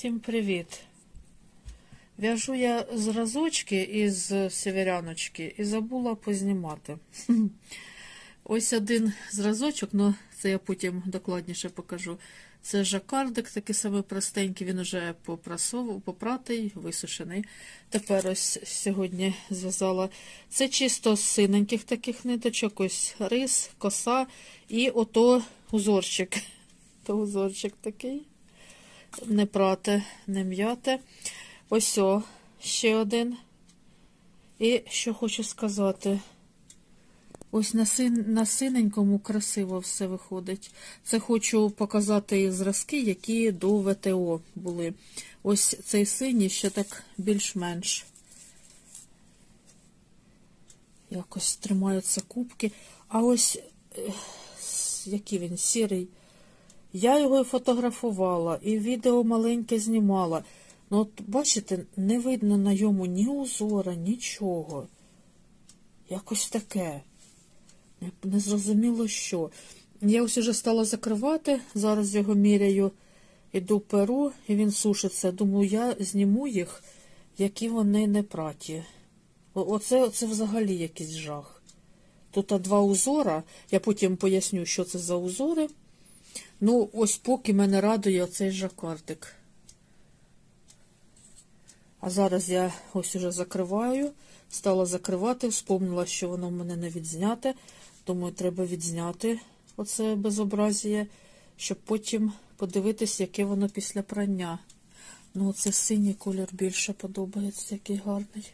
Всім привіт! В'яжу я зразочки із северяночки і забула познімати. Ось один зразочок, ну це я потім докладніше покажу. Це жакардик, такий самий простенький, він уже попратий, висушений. Тепер ось сьогодні зв'язала. Це чисто з синеньких таких ниточок, ось рис, коса і ото узорчик. То узорчик такий не прати, не м'яти. Ось о, ще один. І що хочу сказати. Ось на, син, на синенькому красиво все виходить. Це хочу показати зразки, які до ВТО були. Ось цей синій ще так більш-менш. Якось тримаються кубки. А ось який він сірий. Я його і фотографувала, і відео маленьке знімала. Ну, от бачите, не видно на йому ні узора, нічого. Якось таке. Не, не зрозуміло що. Я ось уже стала закривати, зараз його міряю, іду перу, і він сушиться. Думаю, я зніму їх, які вони не праті. Оце, оце взагалі якийсь жах. Тут два узора, я потім поясню, що це за узори. Ну, ось поки мене радує оцей жакардик. А зараз я ось уже закриваю, стала закривати, вспомнила, що воно в мене не відзняте. Думаю, треба відзняти оце безобразіє, щоб потім подивитись, яке воно після прання. Ну, це синій колір більше подобається, який гарний.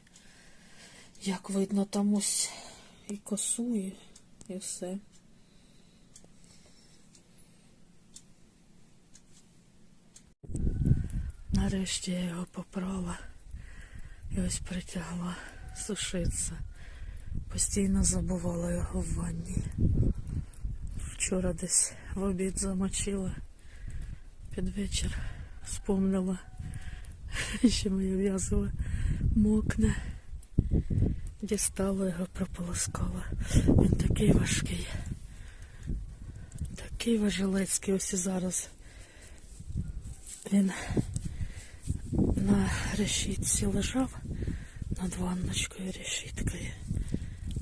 Як видно, там ось і косу, і, і все. Нарешті я його попрала і ось притягла сушитися. Постійно забувала його в ванні. Вчора десь в обід замочила під вечір. Вспомнила, що моє в'язове мокне. Дістала його, прополоскала. Він такий важкий. Такий важелецький ось і зараз. Він на решітці лежав над ванночкою решіткою.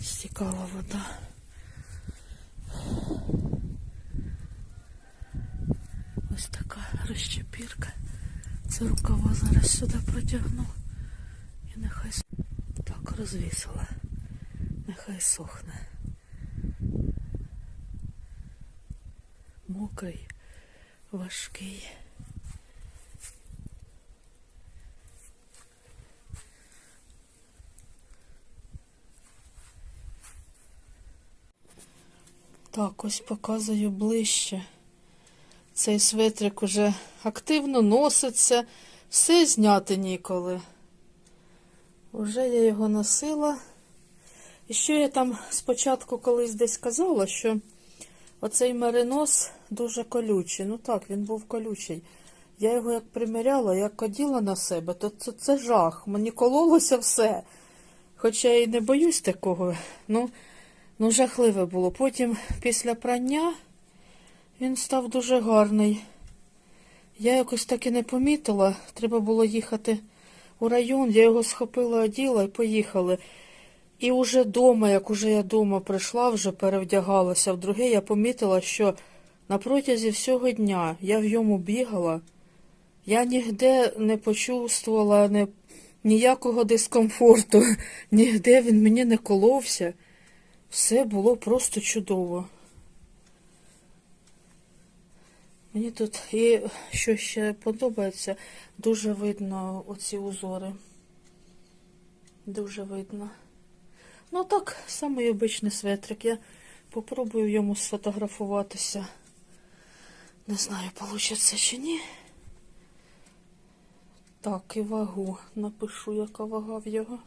Стікала вода. Ось така розчепірка. Це рукава зараз сюди протягну. І нехай так розвісила. Нехай сохне. Мокрий, важкий. Так, ось показую ближче. Цей светрик уже активно носиться, все зняти ніколи. Уже я його носила. І що я там спочатку колись десь казала, що оцей меринос дуже колючий. Ну так, він був колючий. Я його як приміряла, як оділа на себе, то це, це жах. Мені кололося все. Хоча я і не боюсь такого. Ну, Ну, жахливе було. Потім, після прання, він став дуже гарний. Я якось так і не помітила. Треба було їхати у район. Я його схопила, оділа і поїхали. І уже дома, як уже я дома прийшла, вже перевдягалася в друге, я помітила, що на протязі всього дня я в йому бігала. Я ніде не почувствувала не, ніякого дискомфорту, нігде він мені не коловся. Все було просто чудово. Мені тут і що ще подобається, дуже видно оці узори. Дуже видно. Ну так, самий обичний светрик. Я попробую йому сфотографуватися. Не знаю, вийде чи ні. Так, і вагу. Напишу, яка вага в його.